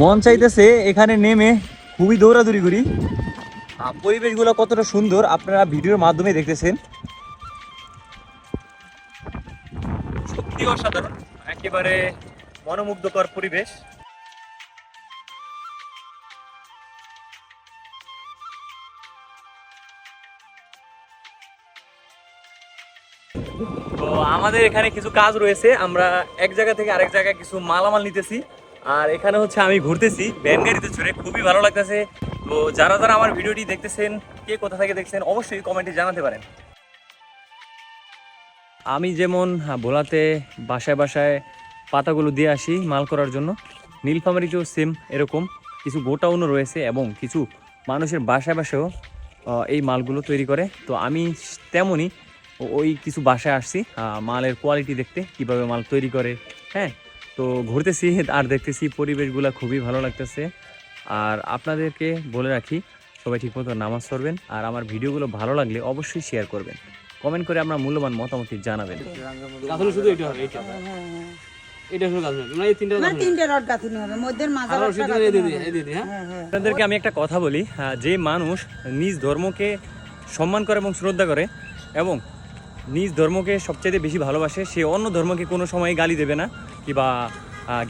মন চাইতেছে এখানে নেমে খুবই দৌড়াদৌড়ি করি। পরিবেশগুলো কতটা সুন্দর আপনারা ভিডিওর মাধ্যমে দেখতেছেন। সত্যি অসাধারণ, একেবারে মনোমুগ্ধকর পরিবেশ। তো আমাদের এখানে কিছু কাজ রয়েছে, আমরা এক জায়গা থেকে আরেক জায়গায় কিছু মালামাল নিতেছি। আর এখানে হচ্ছে আমি ঘুরতেছি। ভ্যান গাড়িতে চড়ে খুবই ভালো লাগতেছে। তো যারা যারা আমার ভিডিওটি দেখতেছেন, কে কোথা থেকে দেখছেন, অবশ্যই কমেন্টে জানাতে পারেন। আমি যেমন ভোলাতে বাসায় বাসায় পাতাগুলো দিয়ে আসি মাল করার জন্য। নীলফামারিতেও সেম এরকম। কিছু গোটাউনও রয়েছে এবং কিছু মানুষের বাসায় বাসায়ও এই মালগুলো তৈরি করে। তো আমি তেমনই ওই কিছু বাসায় আসছি মালের কোয়ালিটি দেখতে, কীভাবে মাল তৈরি করে হ্যাঁ? তো ঘুরতেছি আর দেখতেছি পরিবেশগুলো খুবই ভালো লাগতেছে। আর আপনাদেরকে বলে রাখি সবাই ঠিকমতো নামাজ পড়বেন আর আমার ভিডিওগুলো ভালো লাগলে অবশ্যই শেয়ার করবেন। কমেন্ট করে আপনার মূল্যবান মতামত জানাবেন। শুধু এটা এটা হ্যাঁ? আপনাদেরকে আমি একটা কথা বলি যে মানুষ নিজ ধর্মকে সম্মান করে এবং শ্রদ্ধা করে এবং নিজ ধর্মকে সবচেয়ে বেশি ভালোবাসে সে অন্য ধর্মকে কোনো সময় গালি দেবে না। কিংবা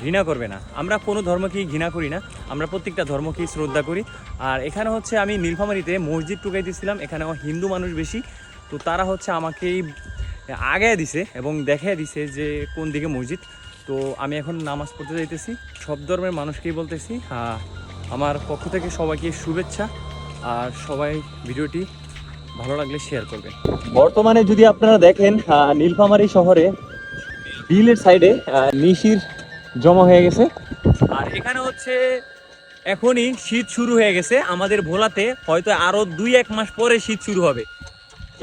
ঘৃণা করবে না। আমরা কোনো ধর্মকেই ঘৃণা করি না, আমরা প্রত্যেকটা ধর্মকেই শ্রদ্ধা করি। আর এখানে হচ্ছে আমি নীলফামারিতে মসজিদ টুকাইতেছিলাম এখানে হিন্দু মানুষ বেশি। তো তারা হচ্ছে আমাকেই আগায় দিছে এবং দেখায় দিছে যে কোন দিকে মসজিদ। তো আমি এখন নামাজ পড়তে যাইতেছি, সব ধর্মের মানুষকেই বলতেছি আমার পক্ষ থেকে সবাইকে শুভেচ্ছা। আর সবাই ভিডিওটি ভালো লাগলে শেয়ার করবেন। বর্তমানে যদি আপনারা দেখেন নীলফামারী শহরে বিলের সাইডে নিশির জমা হয়ে গেছে। আর এখানে হচ্ছে এখনই শীত শুরু হয়ে গেছে। আমাদের ভোলাতে হয়তো আরও দুই এক মাস পরে শীত শুরু হবে।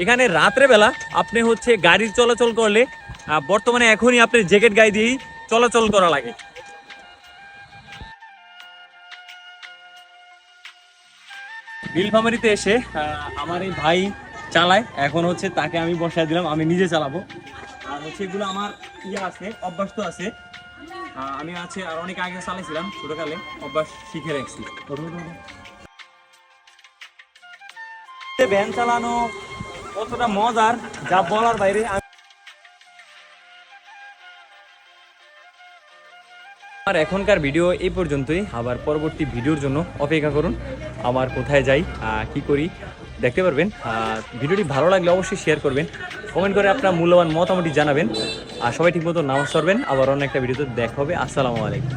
এখানে রাত্রেবেলা আপনি হচ্ছে গাড়ির চলাচল করলে বর্তমানে এখনই আপনি জ্যাকেট গায়ে দিয়েই চলাচল করা লাগে। নীলফামারিতে এসে আমার এই ভাই চালায়। এখন হচ্ছে তাকে আমি বসায় দিলাম, আমি নিজে চালাবো। আর হচ্ছে এগুলো আমার ইয়ে আছে, অভ্যাস তো আছে। আমি আছে আর অনেক আগে চালাইছিলাম, ছোটকালে অভ্যাস শিখে রাখছি। ভ্যান চালানো কতটা মজার, যা বলার বাইরে আমি- আর এখনকার ভিডিও এই পর্যন্তই। আবার পরবর্তী ভিডিওর জন্য অপেক্ষা করুন। আমার কোথায় যাই কি করি দেখতে পারবেন। আর ভিডিওটি ভালো লাগলে অবশ্যই শেয়ার করবেন। কমেন্ট করে আপনার মূল্যবান মতামতটি জানাবেন। আর সবাই ঠিকমতো নামাজ পড়বেন। আবার অন্য একটা ভিডিওতে দেখা হবে। আসসালামু আলাইকুম।